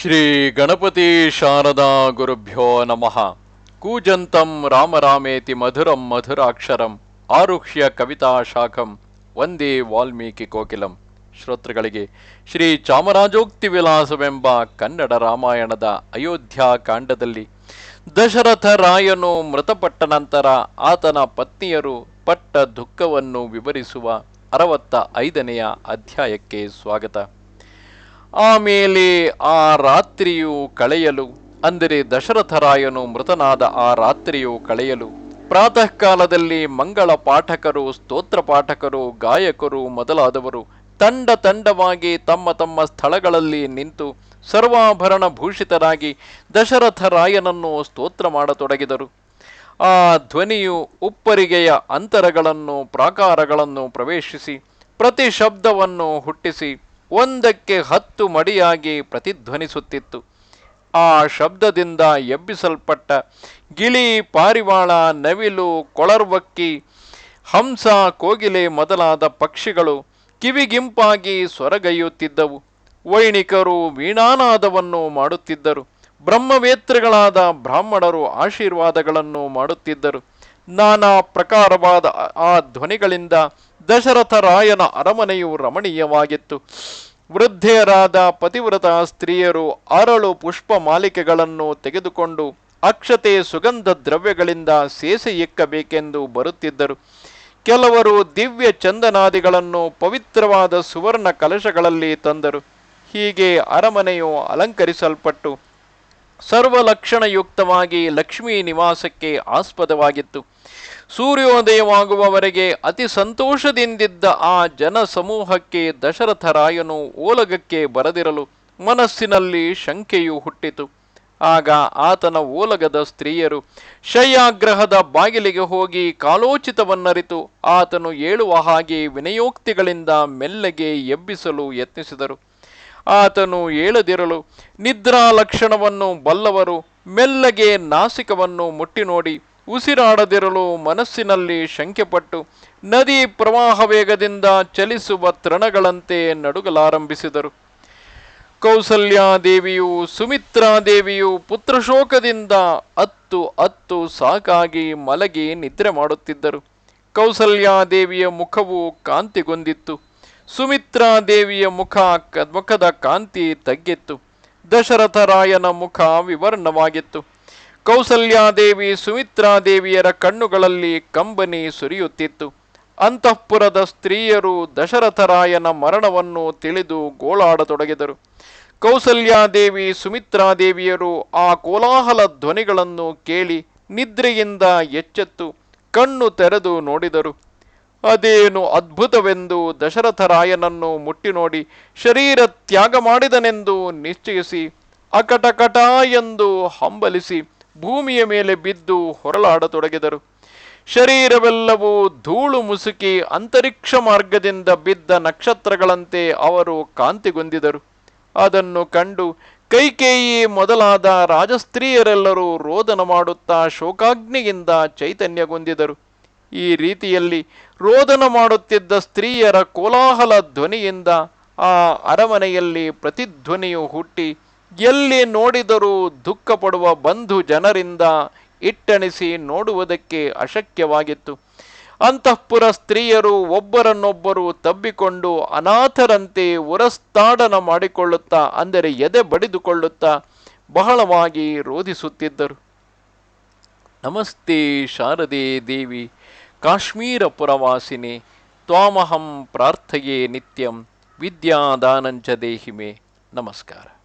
ಶ್ರೀ ಗಣಪತಿ ಶಾರದಾ ಗುರುಭ್ಯೋ ನಮಃ. ಕೂಜಂತಂ ರಾಮರಾಮೇತಿ ಮಧುರಂ ಮಧುರಾಕ್ಷರಂ ಆರುಹ್ಯ ಕವಿತಾ ಶಾಖಂ ವಂದೇ ವಾಲ್ಮೀಕಿ ಕೋಕಿಲಂ. ಶ್ರೋತೃಗಳಿಗೆ ಶ್ರೀ ಚಾಮರಾಜೋಕ್ತಿ ವಿಲಾಸವೆಂಬ ಕನ್ನಡ ರಾಮಾಯಣದ ಅಯೋಧ್ಯ ಕಾಂಡದಲ್ಲಿ ದಶರಥ ರಾಯನು ಮೃತಪಟ್ಟ ನಂತರ ಆತನ ಪತ್ನಿಯರು ಪಟ್ಟ ದುಃಖವನ್ನು ವಿವರಿಸುವ ಅರವತ್ತ ಐದನೆಯ ಅಧ್ಯಾಯಕ್ಕೆ ಸ್ವಾಗತ. ಆಮೇಲೆ ಆ ರಾತ್ರಿಯು ಕಳೆಯಲು, ಅಂದರೆ ದಶರಥರಾಯನು ಮೃತನಾದ ಆ ರಾತ್ರಿಯು ಕಳೆಯಲು. ಪ್ರಾತಃ ಕಾಲದಲ್ಲಿ ಮಂಗಳ ಪಾಠಕರು, ಸ್ತೋತ್ರ ಪಾಠಕರು, ಗಾಯಕರು ಮೊದಲಾದವರು ತಂಡ ತಂಡವಾಗಿ ತಮ್ಮ ತಮ್ಮ ಸ್ಥಳಗಳಲ್ಲಿ ನಿಂತು ಸರ್ವಾಭರಣ ಭೂಷಿತರಾಗಿ ದಶರಥರಾಯನನ್ನು ಸ್ತೋತ್ರ ಮಾಡತೊಡಗಿದರು. ಆ ಧ್ವನಿಯು ಉಪ್ಪರಿಗೆಯ ಅಂತರಗಳನ್ನು, ಪ್ರಾಕಾರಗಳನ್ನು ಪ್ರವೇಶಿಸಿ ಪ್ರತಿ ಶಬ್ದವನ್ನು ಹುಟ್ಟಿಸಿ ಒಂದಕ್ಕೆ ಹತ್ತು ಮಡಿಯಾಗಿ ಪ್ರತಿಧ್ವನಿಸುತ್ತಿತ್ತು. ಆ ಶಬ್ದದಿಂದ ಎಬ್ಬಿಸಲ್ಪಟ್ಟ ಗಿಳಿ ಪಾರಿವಾಳ ನವಿಲು ಕೊಳರ್ವಕ್ಕಿ ಹಂಸ ಕೋಗಿಲೆ ಮೊದಲಾದ ಪಕ್ಷಿಗಳು ಕಿವಿಗಿಂಪಾಗಿ ಸೊರಗೈಯುತ್ತಿದ್ದವು. ವೈಣಿಕರು ವೀಣಾನಾದವನ್ನು ಮಾಡುತ್ತಿದ್ದರು. ಬ್ರಹ್ಮವೇತ್ರಗಳಾದ ಬ್ರಾಹ್ಮಣರು ಆಶೀರ್ವಾದಗಳನ್ನು ಮಾಡುತ್ತಿದ್ದರು. ನಾನಾ ಪ್ರಕಾರವಾದ ಆ ಧ್ವನಿಗಳಿಂದ ದಶರಥರಾಯನ ಅರಮನೆಯು ರಮಣೀಯವಾಗಿತ್ತು. ವೃದ್ಧೆಯರಾದ ಪತಿವ್ರತ ಸ್ತ್ರೀಯರು ಅರಳು ಪುಷ್ಪ ಮಾಲಿಕೆಗಳನ್ನು ತೆಗೆದುಕೊಂಡು ಅಕ್ಷತೆ ಸುಗಂಧ ದ್ರವ್ಯಗಳಿಂದ ಸೇಸೆ ಎಕ್ಕಬೇಕೆಂದು ಬರುತ್ತಿದ್ದರು. ಕೆಲವರು ದಿವ್ಯ ಚಂದನಾದಿಗಳನ್ನು ಪವಿತ್ರವಾದ ಸುವರ್ಣ ಕಲಶಗಳಲ್ಲಿ ತಂದರು. ಹೀಗೆ ಅರಮನೆಯು ಅಲಂಕರಿಸಲ್ಪಟ್ಟು ಸರ್ವಲಕ್ಷಣಯುಕ್ತವಾಗಿ ಲಕ್ಷ್ಮೀ ನಿವಾಸಕ್ಕೆ ಆಸ್ಪದವಾಗಿತ್ತು. ಸೂರ್ಯೋದಯವಾಗುವವರೆಗೆ ಅತಿ ಸಂತೋಷದಿಂದಿದ್ದ ಆ ಜನ ಸಮೂಹಕ್ಕೆ ದಶರಥರಾಯನು ಓಲಗಕ್ಕೆ ಬರದಿರಲು ಮನಸ್ಸಿನಲ್ಲಿ ಶಂಕೆಯು ಹುಟ್ಟಿತು. ಆಗ ಆತನ ಓಲಗದ ಸ್ತ್ರೀಯರು ಶಯ್ಯಾಗ್ರಹದ ಬಾಗಿಲಿಗೆ ಹೋಗಿ ಕಾಲೋಚಿತವನ್ನರಿತು. ಆತನು ಏಳುವ ಹಾಗೆ ವಿನಯೋಕ್ತಿಗಳಿಂದ ಮೆಲ್ಲಗೆ ಎಬ್ಬಿಸಲು ಯತ್ನಿಸಿದರು. ಆತನು ಏಳದಿರಲು ನಿದ್ರಾ ಲಕ್ಷಣವನ್ನು ಬಲ್ಲವರು ಮೆಲ್ಲಗೆ ನಾಸಿಕವನ್ನು ಮುಟ್ಟಿ ನೋಡಿ ಉಸಿರಾಡದಿರಲು ಮನಸ್ಸಿನಲ್ಲಿ ಶಂಕೆಪಟ್ಟು ನದಿ ಪ್ರವಾಹ ವೇಗದಿಂದ ಚಲಿಸುವ ತೃಣಗಳಂತೆ ನಡುಗಲಾರಂಭಿಸಿದರು. ಕೌಸಲ್ಯಾದೇವಿಯು ಸುಮಿತ್ರಾದೇವಿಯು ಪುತ್ರಶೋಕದಿಂದ ಅತ್ತು ಅತ್ತು ಸಾಕಾಗಿ ಮಲಗಿ ನಿದ್ರೆ ಮಾಡುತ್ತಿದ್ದರು. ಕೌಸಲ್ಯಾದೇವಿಯ ಮುಖವು ಕಾಂತಿಗೊಂದಿತ್ತು ಸುಮಿತ್ರಾದೇವಿಯ ಮುಖ ಮುಖದ ಕಾಂತಿ ತಗ್ಗಿತ್ತು. ದಶರಥರಾಯನ ಮುಖ ವಿವರ್ಣವಾಗಿತ್ತು. ಕೌಸಲ್ಯಾದೇವಿ ಸುಮಿತ್ರಾದೇವಿಯರ ಕಣ್ಣುಗಳಲ್ಲಿ ಕಂಬನಿ ಸುರಿಯುತ್ತಿತ್ತು. ಅಂತಃಪುರದ ಸ್ತ್ರೀಯರು ದಶರಥರಾಯನ ಮರಣವನ್ನು ತಿಳಿದು ಗೋಳಾಡತೊಡಗಿದರು. ಕೌಸಲ್ಯಾದೇವಿ ಸುಮಿತ್ರಾದೇವಿಯರು ಆ ಕೋಲಾಹಲ ಧ್ವನಿಗಳನ್ನು ಕೇಳಿ ನಿದ್ರೆಯಿಂದ ಎಚ್ಚೆತ್ತು, ಕಣ್ಣು ತೆರೆದು ನೋಡಿದರು. ಅದೇನು ಅದ್ಭುತವೆಂದು ದಶರಥರಾಯನನ್ನು ಮುಟ್ಟಿ ನೋಡಿ ಶರೀರ ತ್ಯಾಗ ಮಾಡಿದನೆಂದು ನಿಶ್ಚಯಿಸಿ ಅಕಟಕಟ ಎಂದು ಹಂಬಲಿಸಿ ಭೂಮಿಯ ಮೇಲೆ ಬಿದ್ದು ಹೊರಳಾಡತೊಡಗಿದರು ಶರೀರವೆಲ್ಲವೂ ಧೂಳು ಮುಸುಕಿ ಅಂತರಿಕ್ಷ ಮಾರ್ಗದಿಂದ ಬಿದ್ದ ನಕ್ಷತ್ರಗಳಂತೆ ಅವರು ಕಾಂತಿಗೊಂದಿದರು. ಅದನ್ನು ಕಂಡು ಕೈಕೇಯಿ ಮೊದಲಾದ ರಾಜಸ್ತ್ರೀಯರೆಲ್ಲರೂ ರೋದನ ಮಾಡುತ್ತಾ ಶೋಕಾಗ್ನಿಯಿಂದ ಚೈತನ್ಯಗೊಂದಿದರು. ಈ ರೀತಿಯಲ್ಲಿ ರೋದನ ಮಾಡುತ್ತಿದ್ದ ಸ್ತ್ರೀಯರ ಕೋಲಾಹಲ ಧ್ವನಿಯಿಂದ ಆ ಅರಮನೆಯಲ್ಲಿ ಪ್ರತಿಧ್ವನಿಯು ಹುಟ್ಟಿ ಎಲ್ಲಿ ನೋಡಿದರೂ ದುಃಖ ಪಡುವ ಬಂಧು ಜನರಿಂದ ಇಟ್ಟಣಿಸಿ ನೋಡುವುದಕ್ಕೆ ಅಶಕ್ಯವಾಗಿತ್ತು. ಅಂತಃಪುರ ಸ್ತ್ರೀಯರು ಒಬ್ಬರನ್ನೊಬ್ಬರು ತಬ್ಬಿಕೊಂಡು ಅನಾಥರಂತೆ ಉರಸ್ತಾಡನ ಮಾಡಿಕೊಳ್ಳುತ್ತಾ, ಅಂದರೆ ಎದೆ ಬಡಿದುಕೊಳ್ಳುತ್ತಾ ಬಹಳವಾಗಿ ರೋಧಿಸುತ್ತಿದ್ದರು. ನಮಸ್ತೆ ಶಾರದೆ ದೇವಿ, ಕಾಶ್ಮೀರ ಪುರವಾಸಿನಿ, ತ್ವಾಮಹಂ ಪ್ರಾರ್ಥೆಯೇ ನಿತ್ಯಂ ವಿದ್ಯಾದಾನಂಚ ದೇಹಿಮೆ. ನಮಸ್ಕಾರ.